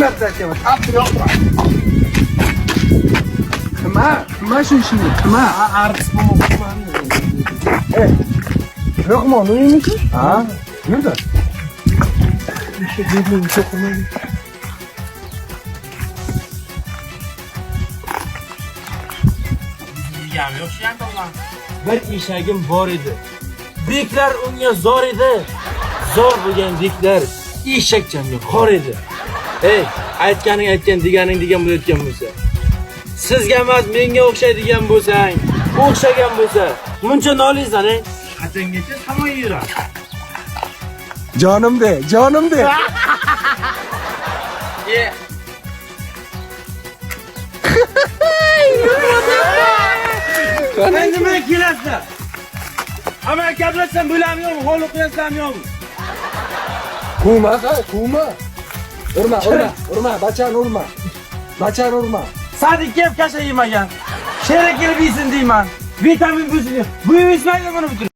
marta aytaman tapdir yoqma nima nima shu ishingni nima artist bo'lmoqchiman yo'qmi unimiki ha yurdi yegam yo'q shu yerda bir eshagim bor edi beklar unga zor edi zor bo'lgan beklar eshakchamga xor edi ey aytganing aytgan deganing degan bo'layotgan bo'lsa sizga emas menga o'xshaydigan bo'lsang o'xshagan bo'lsa muncha nolingsan ey qachongacha hamon yuradi jonim de jonim de Sen nimaga kelasizlar? Hamma gaplashsam bo'ladimi yo'qmi? Hovli qo'yasizlarmi yo'qmi? Kuma ha, kuma. Urma, urma, urma, bachan urma. Bachan urma. Sadiq kelib kasha yemagan. Sherik kelib yesin deyman. Vitamin bo'lsin. Bu yemishmaydi buni butun.